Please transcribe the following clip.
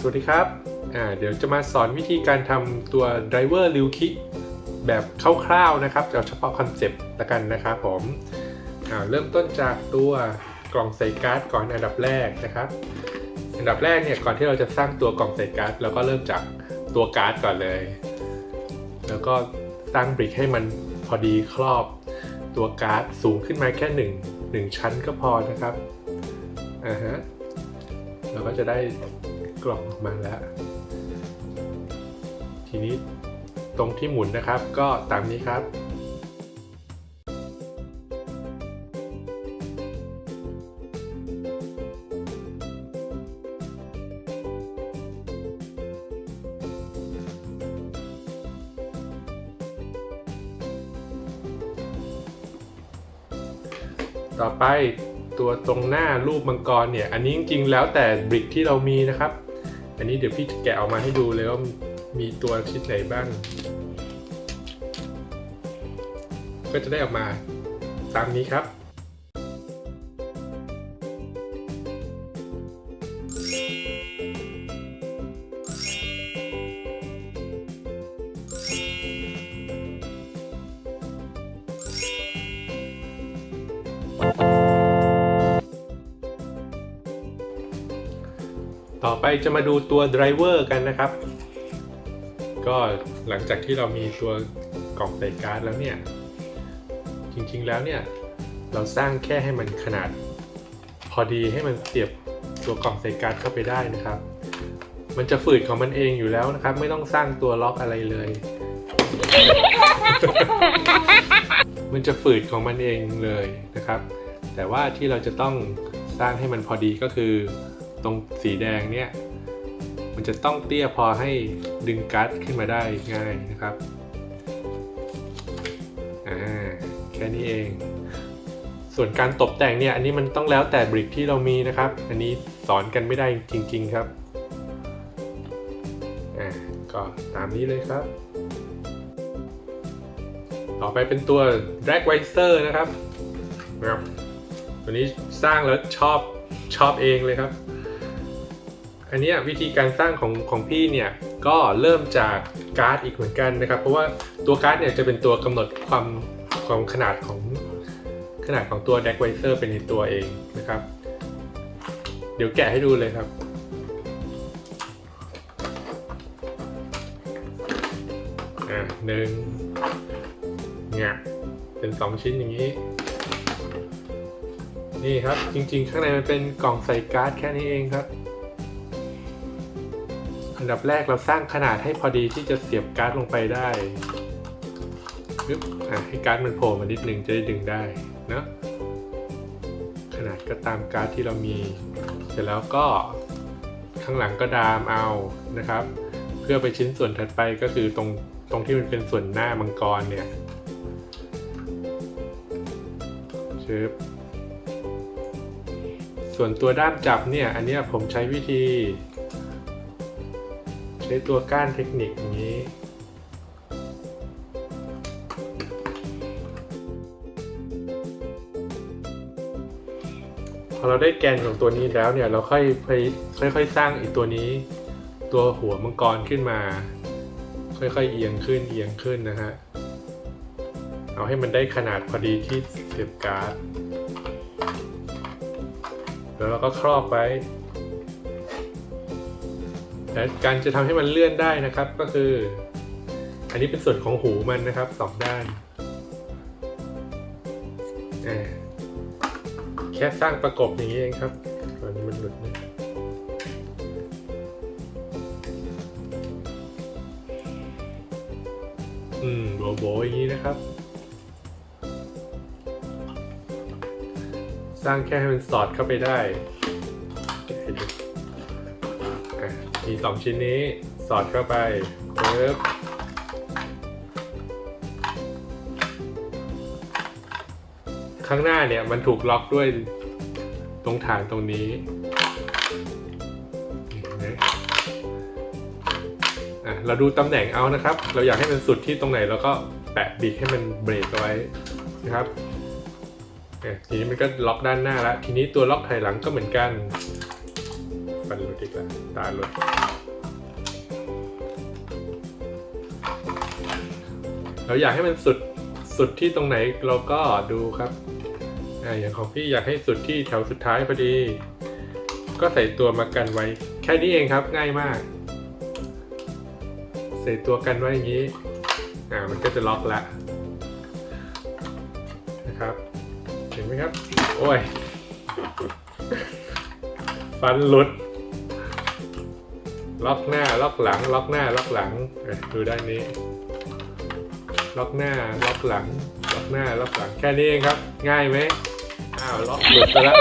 สวัสดีครับ เดี๋ยวจะมาสอนวิธีการทำตัว driver ริวคิแบบคร่าวๆนะครับเอาเฉพาะคอนเซปต์ละกันนะครับผมเริ่มต้นจากตัวกล่องใส่การ์ดก่อนอันดับแรกนะครับ อันดับแรกเนี่ยก่อนที่เราจะสร้างตัวกล่องใส่การ์ดเราก็เริ่มจากตัวการ์ดก่อนเลย แล้วก็สร้างบริกให้มันพอดีครอบตัวการ์ดสูงขึ้นมาแค่หนึ่งหนึ่งชั้นก็พอนะครับอ่าฮะเราก็จะได้ กล่องออกมาแล้ว ทีนี้ตรงที่หมุนนะครับก็ตามนี้ครับ ต่อไปตัวตรงหน้ารูปมังกรเนี่ย อันนี้จริงๆแล้วแต่บริกที่เรามีนะครับ อันนี้เดี๋ยวพี่จะแกะออกมาให้ดูเลยว่ามีตัวชิ้นไหนบ้าง ก็จะได้ออกมาตามนี้ครับ จะมาดูตัวไดรเวอร์กันนะครับ ก็หลังจากที่เรามีตัวกล่องใส่การ์ดแล้วเนี่ย จริงๆแล้วเนี่ย เราสร้างแค่ให้มันขนาด พอดีให้มันเสียบตัวกล่องใส่การ์ดเข้าไปได้นะครับ มันจะฝืดของมันเองอยู่แล้วนะครับ ไม่ต้องสร้างตัวล็อกอะไรเลย มันจะฝืดของมันเองเลยนะครับ แต่ว่าที่เราจะต้องสร้างให้มันพอดีก็คือ ตรงสีแดงเนี่ย มันจะต้องเตี้ยพอให้ดึงการ์ดขึ้นมาได้ง่ายนะครับ อ่า แค่นี้เอง ส่วนการตกแต่งเนี่ย อันนี้มันต้องแล้วแต่บริกที่เรามีนะครับ อันนี้สอนกันไม่ได้จริง ๆครับ อ่า ก็ตามนี้เลยครับ ต่อไปเป็นตัว Drag w i s e r นะครับนะครับตัวนี้สร้างแล้วชอบชอบเองเลยครับ อันนี้วิธีการสร้างของของพี่เนี่ยก็เริ่มจากการ์ดอีกเหมือนกันนะครับ เพราะว่าตัวการ์ดเนี่ยจะเป็นตัวกำหนดความความขนาดของขนาดของตัว d e c k w i s e r เป็นในตัวเองนะครับ เดี๋ยวแกะให้ดูเลยครับ อ่าหนึ่งเนี่ยเป็นสองชิ้นอย่างนี้ นี่ครับจริงๆ ข้างในมันเป็นกล่องใส่การ์ดแค่นี้เองครับ ดับแรกเราสร้างขนาดให้พอดีที่จะเสียบการ์ดลงไปได้ปึ๊บอะให้การ์ดมันโผล่มานิดนึงจะได้ดึงได้เนอะขนาดก็ตามการ์ดที่เรามี เสร็จแล้วก็ข้างหลังก็ดามเอานะครับ เพื่อไปชิ้นส่วนถัดไปก็คือตรงตรงที่มันเป็นส่วนหน้ามังกรเนี่ยชึบส่วนตัวด้ามจับเนี่ย อันนี้ผมใช้วิธี ช้ตัวก้านเทคนิคนี้ พอเราได้แกนของตัวนี้แล้วเนี่ยเราค่อยค่อยๆสร้างอีกตัวนี้ ตัวหัวมังกรขึ้นมา ค่อยๆเอียงขึ้นเอียงขึ้นนะฮะเอาให้มันได้ขนาดพอดีที่เสียบการ์ด แล้วเราก็ครอบไว้ และการจะทำให้มันเลื่อนได้นะครับ ก็คือ อันนี้เป็นส่วนของหูมันนะครับสองด้านแค่สร้างประกบอย่างนี้เองครับตอนนี้มันหลุดนะอืมโบโบอย่างนี้นะครับ สร้างแค่ให้มันสอดเข้าไปได้ มีสองชิ้นนี้สอดเข้าไปปึ๊บข้างหน้าเนี่ยมันถูกล็อกด้วยตรงฐานตรงนี้เห็นะเราดูตำแหน่งเอานะครับ เราอยากให้มันสุดที่ตรงไหนเราก็แปะบีกให้มันเบรกเอาไว้นะครับทีนี้มันก็ล็อกด้านหน้าแล้ว ทีนี้ตัวล็อกถอยหลังก็เหมือนกัน ฟันหลุดอีกแล้วตาหลุดเราอยากให้มันสุดสุดที่ตรงไหนเราก็ดูครับอ่าอย่างของพี่อยากให้สุดที่แถวสุดท้ายพอดี ก็ใส่ตัวมากันไว้ แค่นี้เองครับง่ายมาก ใส่ตัวกันไว้อย่างนี้อ่ามันก็จะล็อกแล้วนะครับ เห็นไหมครับ โอ้ย ฟันหลุด ล็อกหน้าล็อกหลัง ล็อกหน้าล็อกหลังเอ้ยดูด้านนี้ ล็อกหน้าล็อกหลัง ล็อกหน้าล็อกหลังแค่นี้เองครับ ง่ายไหมอ้าวล็อกหลุดไปแล้ว